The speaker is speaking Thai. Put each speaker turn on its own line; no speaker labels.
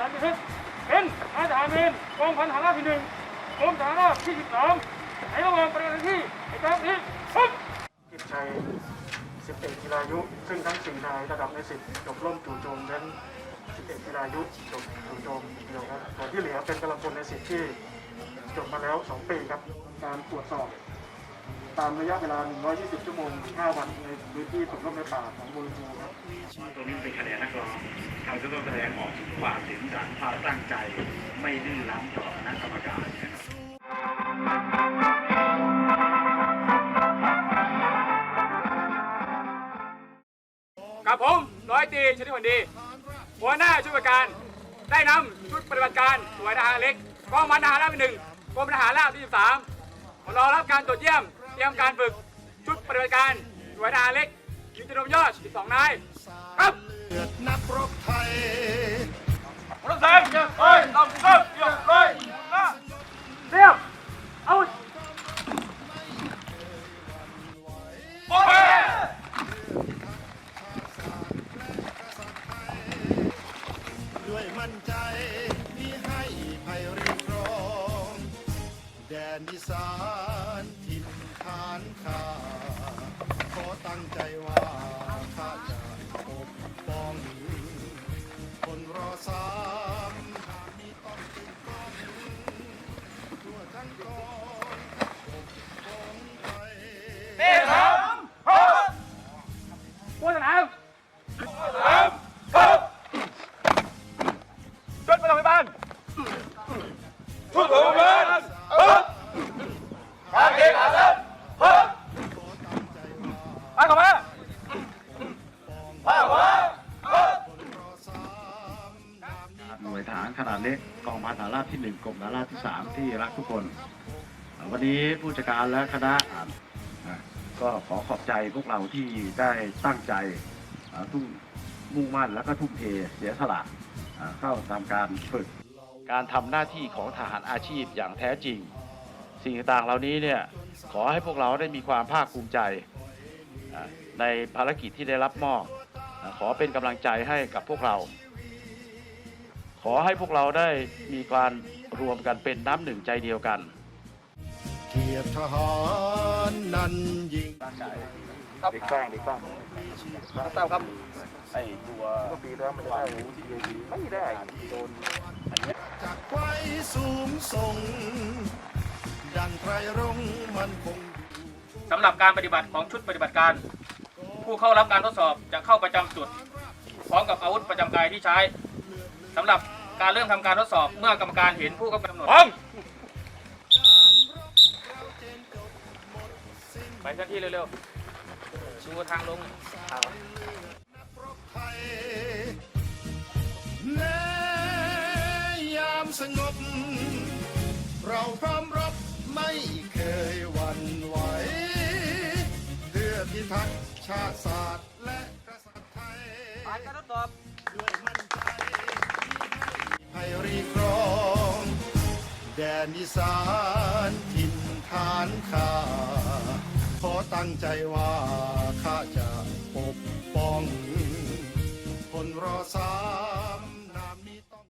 เมนกองพันฐาราบที่หนึ่งกรมฐาราบที่สิบสองในระหว่างปฏิบัติหน้าที่ในครั้งนี้ปุ๊บกิจชัยสิบเอกกีฬายุ ซึ่งทั้งสี่นายระดับในสิบจบร่มจู่โจมนั้นสิบเอกกีฬายุจบจู่โจมเดียวครับส่วนที่เหลือเป็นกำลังพลในสิบที่จบมาแล้ว2ปีครับการตรวจสอบ ตามระยะเวลา 120 ชั่วโมง 5 วันในพื้นที่ตกร่มในป่าของมูลนิธิครับ
ตรงนี้เป็นคะแนนนักร้องเราจะต้องแสดงออกถึงความถึงสันความตั้งใจ ไม่ดื้อรั้นต่อคณะกรรมการนะครับ
กับผมร้อยตีชนิดวันดี หัวหน้าชุดปฏิบัติการ ได้นำชุดปฏิบัติการหน่วยทหารเล็กกองพันทหารราบที่หนึ่งกรมทหารราบที่13มารอรับการตรวจเยี่ยม รียมการฝึกชุดปฏิบัติการหน่วยทหารเล็กยิงจนมยอด12นายครับ
เลือดนักรบไทย
รถแซงเฮ้ยต้องเริ่มเยี่ยมเลยเรียบเอาโอเค
ด้วยมั่นใจที่ให้ภัยรีครองแดนอีสานถิ่นฐาน ข้าขอตั้งใจว่าข้าจะปกป้องคนรอสามหากมีต้องติดก้องทั่วทั้งกองปกป้องไทย
ผู้สนามชุดประจำบ้านชุดประจำบ้านการเกณฑ์อาสาเพิ่ม ไปก่อนมา
หน่วยทหารขนาดเล็กกองพันฐานราบที่หนึ่งกรมฐานราบที่สามที่รักทุกคนเอ่อวันนี้ผู้จัดการและคณะอะอะก็ขอขอบใจพวกเราที่ได้ตั้งใจอะทุ่มมุ่งมั่นแล้วก็ทุ่มเทเสียสละอะเข้าทำการฝึกการทำหน้าที่ของทหารอาชีพอย่างแท้จริง สิ่งต่างๆเหล่านี้เนี่ยขอให้พวกเราได้มีความภาคภูมิใจอะ ในภารกิจที่ได้รับมอบอะขอเป็นกำลังใจให้กับพวกเรา ขอให้พวกเราได้มีการรวมกันเป็นน้ำหนึ่งใจเดียวกัน
เกียรติทหารนั้นยิ่ง
เด็กสร้างเด็กสร้าง
ตามครับ
เมื่อปีแล้วมันได้ไม่ได้โดน
จากไว้สูงส่งดังไตรรงค์มันคง
สำหรับการปฏิบัติของชุดปฏิบัติการ ผู้เข้ารับการทดสอบจะเข้าประจำจุด พร้อมกับอาวุธประจำกายที่ใช้สำหรับการเริ่มทำการทดสอบเมื่อกรรมการเห็นผู้กำหนด
พร้อม
ไปทันที่เร็วๆดูทางลง
ไทยแม้ยามสงบ เราพร้อมรบไม่ ทักษ์ชาติศาสตร์และกษัตริย์ไทย
ผ่านการทดสอบ
ด้วยมั่นใจให้รีครอง แดนอีสานถิ่นฐานข้าขอตั้งใจว่าข้าจะปกป้อง คนรอสาม